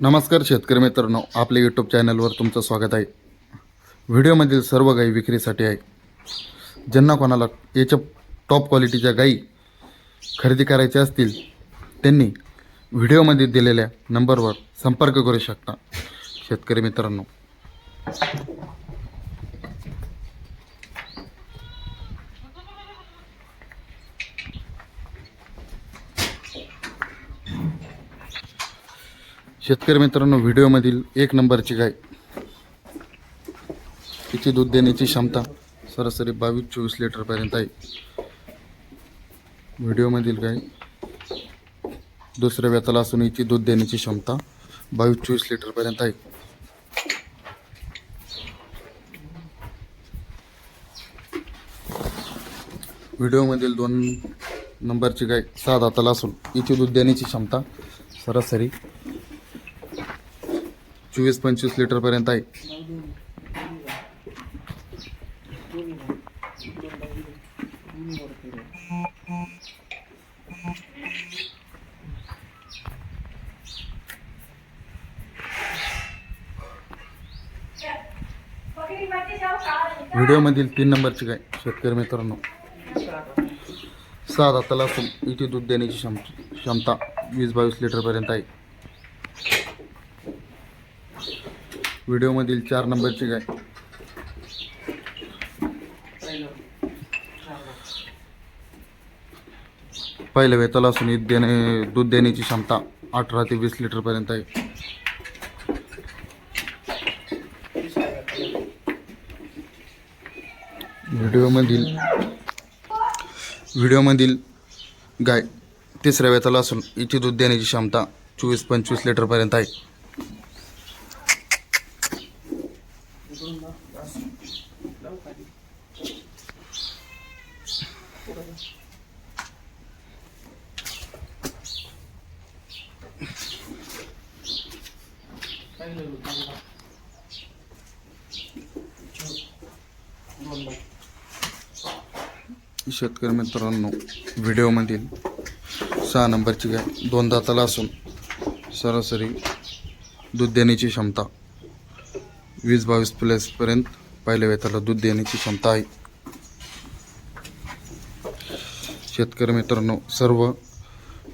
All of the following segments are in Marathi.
नमस्कार शेतकरी मित्रांनो आपल्या यूट्यूब चॅनलवर तुमचं स्वागत आहे. व्हिडिओमधील सर्व गाई विक्रीसाठी आहे. ज्यांना कोणाला याच्या टॉप क्वालिटीच्या गाई खरेदी करायच्या असतील त्यांनी व्हिडिओमध्ये दिलेल्या नंबरवर संपर्क करू शकता. शेतकरी मित्रांनो शेतकरी मित्रांनो व्हिडिओमधील एक नंबरची गाय. तिची दूध देण्याची क्षमता सरासरी बावीस चोवीस लिटरपर्यंत आहे. व्हिडिओमधील गाय दुसऱ्या व्यताला असून हिची दूध देण्याची क्षमता बावीस चोवीस लिटरपर्यंत आहे. व्हिडिओमधील दोन नंबरची गाय सहा दाताला असून हिची दूध देण्याची क्षमता सरासरी चोवीस पंचवीस लिटरपर्यंत आहे. व्हिडिओमधील तीन नंबरची गाय शेतकरी मित्रांनो. सात दाताला इथे दूध देण्याची क्षम क्षमता वीस बावीस लिटरपर्यंत आहे. व्हिडिओमधील चार नंबरची गाय. पहिल्या वेताला असून ईद देणे दूध देण्याची क्षमता अठरा ते वीस लिटरपर्यंत आहे. व्हिडिओमधील व्हिडिओमधील गाय तिसऱ्या वेताला असून हिची दूध देण्याची क्षमता चोवीस पंचवीस लिटरपर्यंत आहे. शेतकरी मित्रांनो व्हिडिओमधील सहा नंबरची गाय दोन दाताला असून सरासरी दूध देण्याची क्षमता वीस बावीस प्लसपर्यंत पहिल्या वेताला दूध देण्याची क्षमता आहे. शेतकरी मित्रांनो सर्व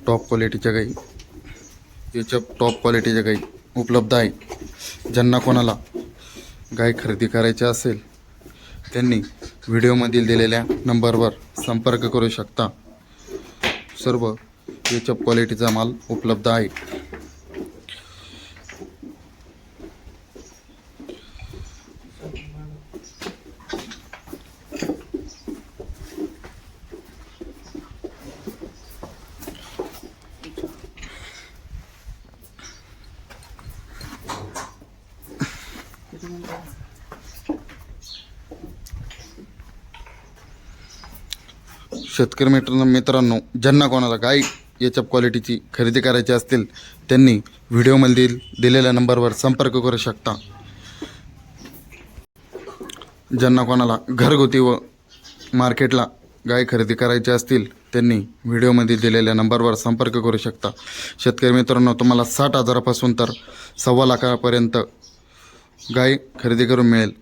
टॉप क्वालिटीच्या गाई याच्या टॉप क्वालिटीच्या गाई उपलब्ध आहे. ज्यांना कोणाला गाय खरेदी करायची असेल त्यांनी व्हिडिओमधील दिलेल्या नंबरवर संपर्क करू शकता. सर्व याच्या क्वालिटीचा माल उपलब्ध आहे. शेतकरी मित्र मित्रांनो ज्यांना कोणाला गाय याच्या क्वालिटीची खरेदी करायची असतील त्यांनी व्हिडिओमधील दिलेल्या नंबरवर संपर्क करू शकता. ज्यांना कोणाला घरगुती व मार्केटला गाय खरेदी करायची असतील त्यांनी व्हिडिओमध्ये दिलेल्या नंबरवर संपर्क करू शकता. शेतकरी मित्रांनो तुम्हाला साठ हजारापासून तर सव्वा लाखापर्यंत गाय खरेदी करून मिळेल.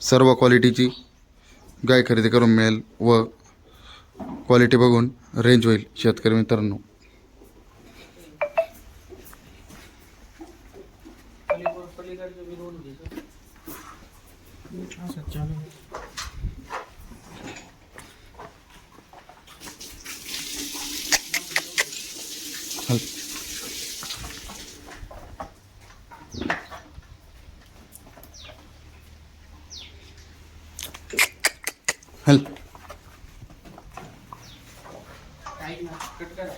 सर्व क्वालिटीची गाय खरेदी करून मिळेल व क्वालिटी बघून रेंज होईल शेतकरी मित्रांनो. हल. हल काही ना कट करा